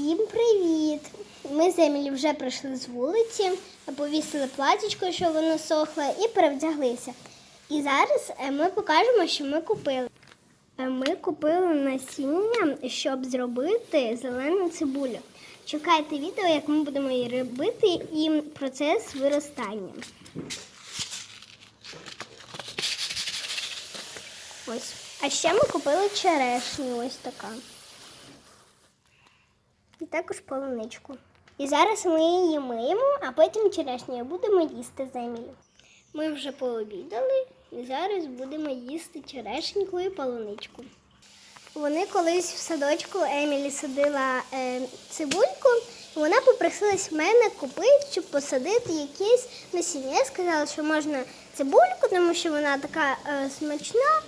Всім привіт! Ми з Емілі вже прийшли з вулиці, повісили платічко, що воно сохло, і перевдяглися. І зараз е, ми покажемо, що ми купили. Е, Ми купили насіння, щоб зробити зелену цибулю. Чекайте відео, як ми будемо її робити, і процес виростання. Ось. А ще ми купили черешню, ось така. І також полуничку. І зараз ми її миємо, а потім черешню будемо їсти з Ми вже пообідали і зараз будемо їсти черешеньку і полуничку. Вони колись в садочку Емілі садила е, цибульку, і вона попросилась мене купити, щоб посадити якесь насіння. Я сказала, що можна цибульку, тому що вона така е, смачна,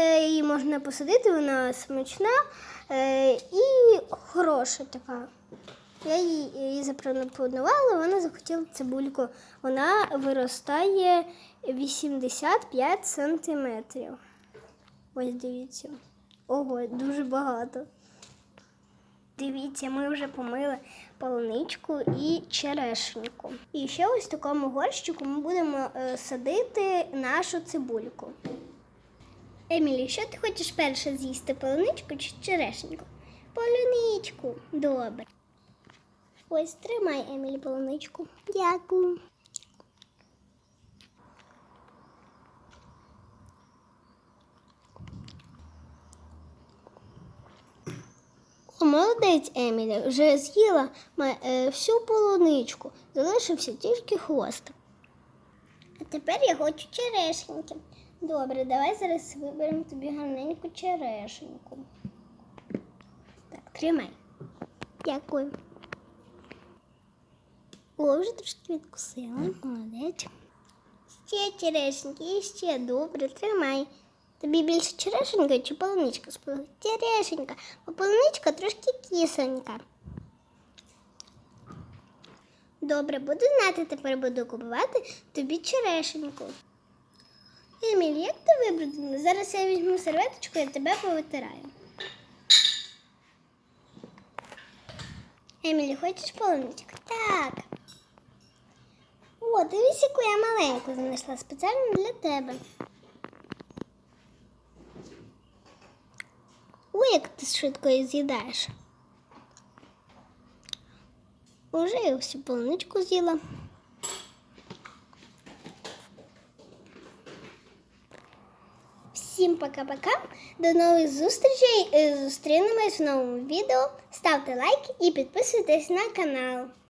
її можна посадити, вона смачна е, і хороша така. Я їй запропонувала, вона захотіла цибульку. Вона виростає 85 сантиметрів. Ось дивіться. Ого, дуже багато. Дивіться, ми вже помили полуничку і черешеньку. І ще ось в такому горщику ми будемо е, садити нашу цибульку. Емілі, що ти хочеш перше з'їсти? Полуничку чи черешеньку? Полуничку. Добре. Ось тримай, Емілі, полуничку. Дякую. О, молодець Емілі, вже з'їла е, всю полуничку, залишився тільки хвост. А тепер я хочу черешеньки. Добре, давай зараз виберемо тобі гарненьку черешеньку. Так, тримай. Дякую. О, вже трошки відкусила. Молодець. Ще черешеньки, і ще добре, тримай. Тобі більше черешенька чи полуничка сподобалась? Черешенька, бо полуничка трошки кисонька. Добре, буду знати, тепер буду купувати тобі черешеньку. Еміль, як ти вибрала? Зараз я візьму серветочку і тебе повитираю. Емілі, хочеш полуничку? Так. О, дивись, яку я маленьку знайшла спеціально для тебе. Ой, як ти швидко її з'їдаєш. Уже я всю полуничку з'їла. Всім пока-пока. До нових зустрічей. Зустрінемось в новому відео. Ставте лайк і підписуйтесь на канал.